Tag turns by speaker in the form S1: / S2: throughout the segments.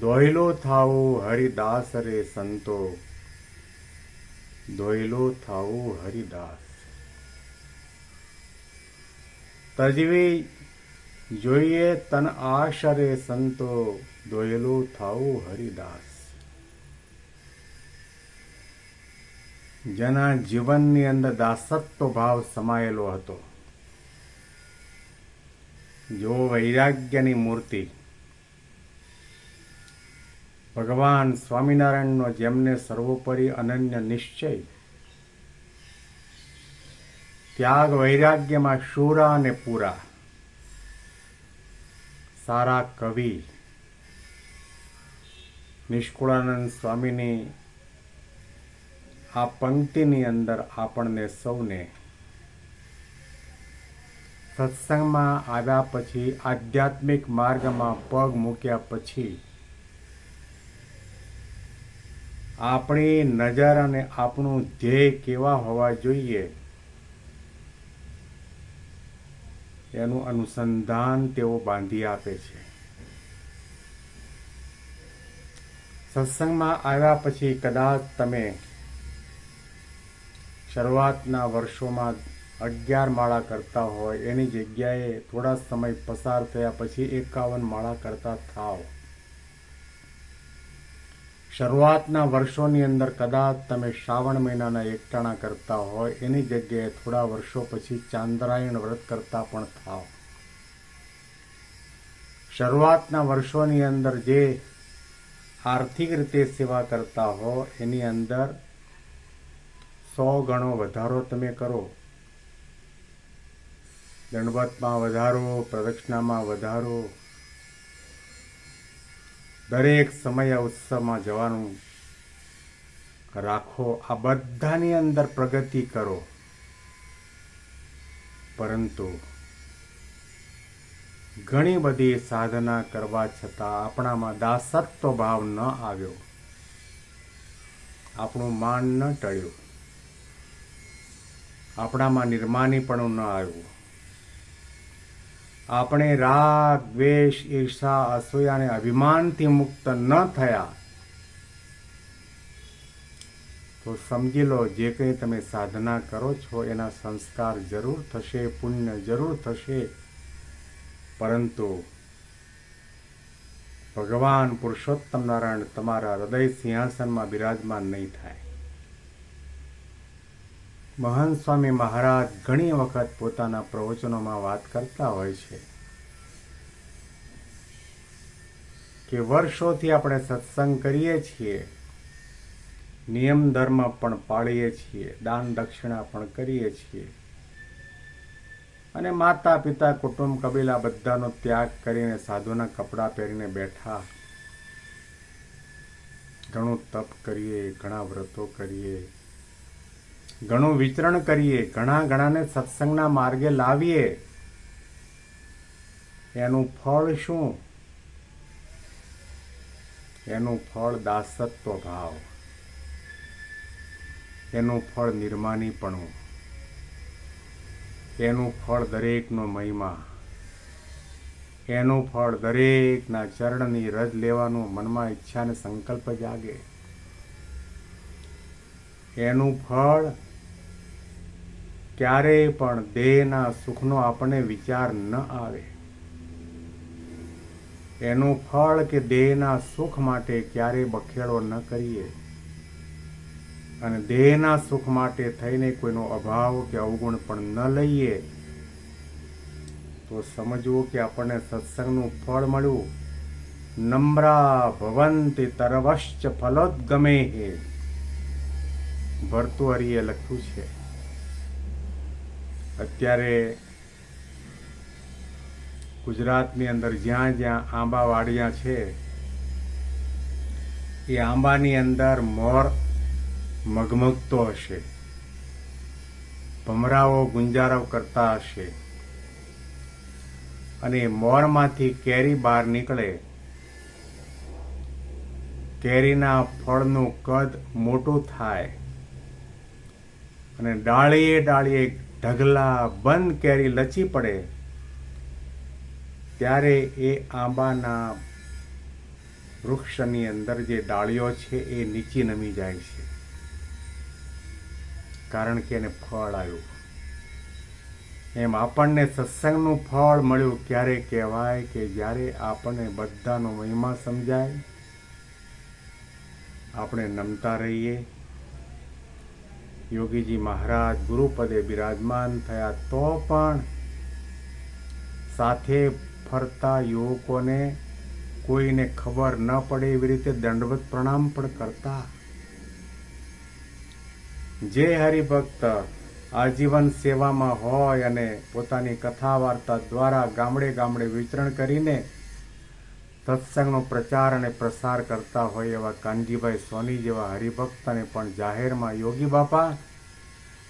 S1: દોયલો થાવું હરિદાસ રે સંતો. દોયલો થાવું હરિદાસ. તજવી જોઈએ તન આશરે સંતો દોયલો થાવું હરિદાસ. જેના જીવનની અંદર દાસત્વ ભાવ સમાયેલો હતો. જો વૈરાગ્યની મૂર્તિ ભગવાન સ્વામિનારાયણનો જેમને સર્વોપરી અનન્ય નિશ્ચય, ત્યાગ વૈરાગ્યમાં શૂરા અને પૂરા, સારા કવિ નિષ્કુળાનંદ સ્વામીની આ પંક્તિની અંદર આપણને સૌને સત્સંગમાં આવ્યા પછી, આધ્યાત્મિક માર્ગમાં પગ મૂક્યા પછી આપણી નજર અને આપણું ધ્યેય કેવા હોવા જોઈએ એનું અનુસંધાન તેઓ બાંધી આપે છે. સત્સંગમાં આવ્યા પછી કદાચ તમે શરૂઆતના વર્ષોમાં અગિયાર માળા કરતા હોય, એની જગ્યાએ થોડા સમય પસાર થયા પછી એકાવન માળા કરતા થાવ. શરૂઆતના વર્ષોની અંદર કદાચ તમે શ્રાવણ મહિનાના એકટાણા કરતા હોય, એની જગ્યાએ થોડા વર્ષો પછી ચાંદ્રાયણ વ્રત કરતા પણ થાવ શરૂઆતના વર્ષોની અંદર જે આર્થિક રીતે સેવા કરતા હો, એની અંદર સો ગણો વધારો તમે કરો. દંડવતમાં વધારો, પ્રદક્ષિણામાં વધારો દરેક સમય ઉત્સવમાં જવાનું રાખો. આ બધાની અંદર પ્રગતિ કરો. પરંતુ ઘણી બધી સાધના કરવા છતાં આપણામાં દાસત્વ ભાવ ન આવ્યો. આપણું માન ન ટળ્યું. આપણામાં નિર્માનીપણું ન આવ્યું. આપણે રાગ, દ્વેષ, ઈર્ષા, અસૂયા અને અભિમાનથી મુક્ત ન થયા. તો સમજી લો, જે કંઈ તમે સાધના કરો છો, એના સંસ્કાર જરૂર થશે, પુણ્ય જરૂર થશે. પરંતુ ભગવાન પુરુષોત્તમ નારાયણ તમારા હૃદય સિંહાસનમાં બિરાજમાન નહીં થાય. મહાન સ્વામી મહારાજ ઘણી વખત પોતાના પ્રવચનોમાં વાત કરતા હોય છે કે વર્ષોથી આપણે સત્સંગ કરીએ છીએ, નિયમ ધર્મ પણ પાળીએ છીએ, દાન દક્ષિણા પણ કરીએ છીએ. અને માતા પિતા, કુટુંબ, કબીલા બધાનો ત્યાગ કરીને સાધુના કપડાં પહેરીને બેઠા. ઘણું તપ કરીએ, ઘણા વ્રતો કરીએ. ઘણું વિચરણ કરીએ, ઘણા ઘણાને સત્સંગના માર્ગે લાવીએ. એનું ફળ શું? એનું ફળ દાસત્વ ભાવ. એનું ફળ નિર્માનીપણું. એનું ફળ દરેકનો મહિમા. એનું ફળ દરેકના ચરણની રજ લેવાનું મનમાં ઈચ્છા અને સંકલ્પ જાગે. એનું ફળ ક્યારેય પણ દેહના સુખનો આપણને વિચાર ન આવે. એનું ફળ કે દેહના સુખ માટે ક્યારેય બખેડો ન કરીએ. અને દેહના સુખ માટે થઈને કોઈનો અભાવ કે અવગુણ પણ ન લઈએ, તો સમજવું કે આપણને સત્સંગનું ફળ મળ્યું. નમ્રા ભવંતિ તરવશ્ચ ફલોદગમે હે. ભરતુહરીએ લખ્યું છે. અત્યારે ગુજરાતની અંદર જ્યાં જ્યાં આંબા વાડિયા છે, એ આંબાની અંદર મોર મગમગતો હશે. ભમરાઓ ગુંજારવ કરતા હશે. અને મોરમાંથી કેરી બહાર નીકળે. કેરીના ફળનું કદ મોટું થાય. અને ડાળીએ ડાળીએ ઢગલા બંધ કેરી લચી પડે, ત્યારે એ આંબાના વૃક્ષની અંદર જે ડાળીઓ છે એ નીચી નમી જાય છે. કારણ કે એને ફળ આવ્યું. એમ આપણને સત્સંગનું ફળ મળ્યું, ક્યારે કહેવાય કે જ્યારે આપણને બધાનો મહિમા સમજાય, આપણે નમતા રહીએ યોગીજી મહારાજ ગુરુપદે બિરાજમાન થયા, તો પણ સાથે ફરતા યુવકોને કોઈને ખબર ન પડે એવી રીતે દંડવત પ્રણામ પણ કરતા. જે હરિભક્ત આજીવન સેવામાં હોય અને પોતાની કથા વાર્તા દ્વારા ગામડે ગામડે વિચરણ કરીને સત્સંગનો પ્રચાર અને પ્રસાર કરતા હોય એવા કાનજીભાઈ સોની જેવા હરિભક્તને પણ જાહેરમાં યોગી બાપા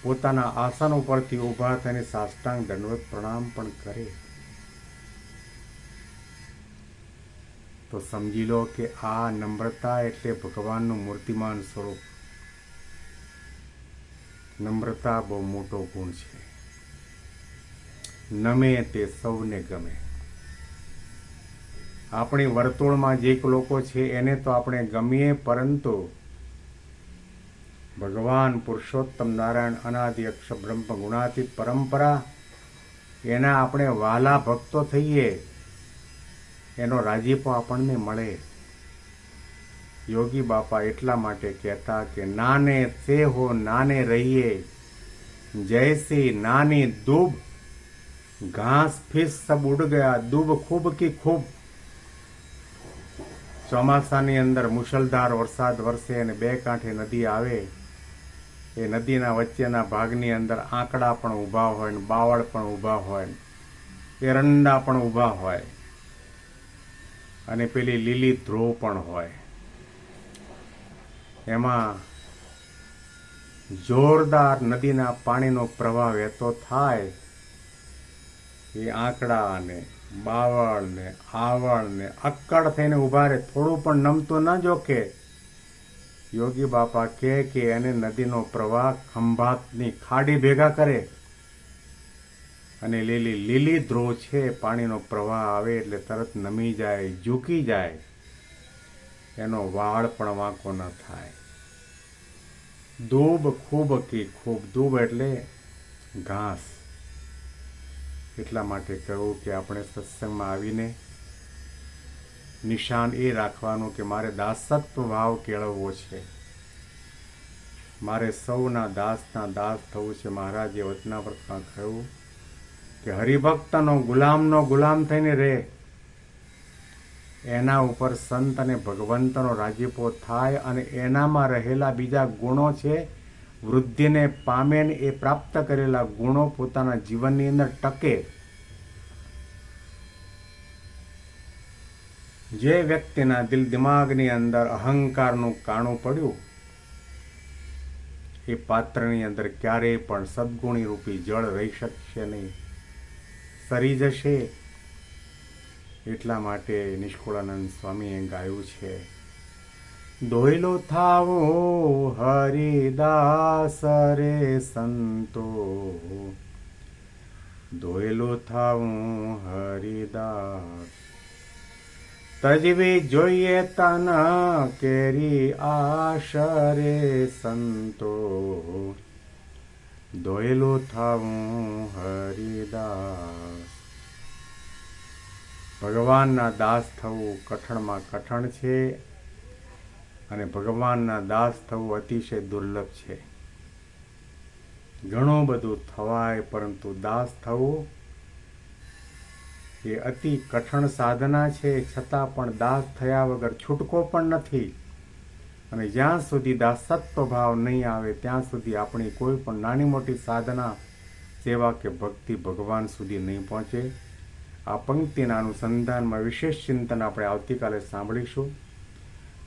S1: પોતાના આસન ઉપરથી ઊભા થઈને સાષ્ટાંગ દંડવત પ્રણામ પણ કરે. તો સમજી લો કે આ નમ્રતા એટલે ભગવાનનું મૂર્તિમાન સ્વરૂપ. નમ્રતા બહુ મોટો ગુણ છે. નમે તે સૌને ગમે. આપણી વર્તુળમાં જે લોકો છે, એને તો આપણે ગમીએ, પરંતુ ભગવાન પુરુષોત્તમ નારાયણ અનાદિ અક્ષ બ્રહ્મ ગુણાતીત પરંપરા, એના આપણે વાલા ભક્તો થઈએ, એનો રાજીપો આપણને મળે. યોગી બાપા એટલા માટે કહેતા કે, નાને તે હો, નાને રહીએ જૈસી નાની દૂબ, ઘાસ ફીસ સબ ઉડ ગયા, દૂબ ખૂબ કી ખૂબ. ચોમાસાની અંદર મુશળધાર વરસાદ વરસે અને બે કાંઠે નદી આવે, એ નદીના વચ્ચેના ભાગની અંદર આંકડા પણ ઊભા હોય ને બાવળ પણ ઊભા હોય એરંડા પણ ઊભા હોય અને પેલી લીલી ધ્રો પણ હોય. એમાં જોરદાર નદીના પાણીનો પ્રવાહ વહેતો થાય, એ આંકડા ને બાવળ ને આવળ ને અક્કડ થઈને ઊભા રહે. થોડું પણ નમતું ન જોકે. યોગી બાપા કહે કે એને નદીનો પ્રવાહ ખંભાતની ખાડી ભેગા કરે. અને લીલી લીલી ધ્રો છે, પાણીનો પ્રવાહ આવે એટલે તરત નમી જાય, ઝૂકી જાય. એનો વાળ પણ વાંકો ન થાય. દૂબ ખૂબ કી ખૂબ, દૂબ એટલે ઘાસ. એટલા માટે કહું કે આપણે સત્સંગમાં આવીને નિશાન એ રાખવાનું કે મારે દાસત્વ ભાવ કેળવવો છે. મારે સૌના દાસના દાસ થવું છે. મહારાજે વચનાવ્રતમાં કહ્યું કે હરિભક્તનો ગુલામનો ગુલામ થઈને રહે. એના ઉપર સંત અને ભગવંતનો રાજીપો થાય અને એનામાં રહેલા બીજા ગુણો છે વૃદ્ધિને પામે ને એ પ્રાપ્ત કરેલા ગુણો પોતાના જીવનની અંદર ટકે. જે વ્યક્તિના દિલ દિમાગની અંદર અહંકારનું કાણું પડ્યું, એ પાત્રની અંદર ક્યારેય પણ સદગુણી રૂપી જળ રહી શકશે નહીં. સરી જશે એટલા માટે નિષ્કુળાનંદ સ્વામીએ ગાયું છે. દોયલો થાવો હરિદાસ રે સંતો. દોયલો થાવું, હરિદાસ. તજવી જોઈએ તન કેરી આશરે સંતો. દોયલો થાવું, હરિદાસ. ભગવાનના દાસ થવું કઠણમાં કઠણ છે. અને ભગવાનના દાસ થવું અતિશય દુર્લભ છે. ઘણું બધું થવાય, પરંતુ દાસ થવું એ અતિ કઠણ સાધના છે. છતાં પણ દાસ થયા વગર છૂટકો પણ નથી. અને જ્યાં સુધી દાસત્વ ભાવ નહીં આવે, ત્યાં સુધી આપણી કોઈ પણ નાની મોટી સાધના સેવા કે ભક્તિ ભગવાન સુધી નહીં પહોંચે. આ પંક્તિના અનુસંધાનમાં વિશેષ ચિંતન આપણે આવતીકાલે સાંભળીશું.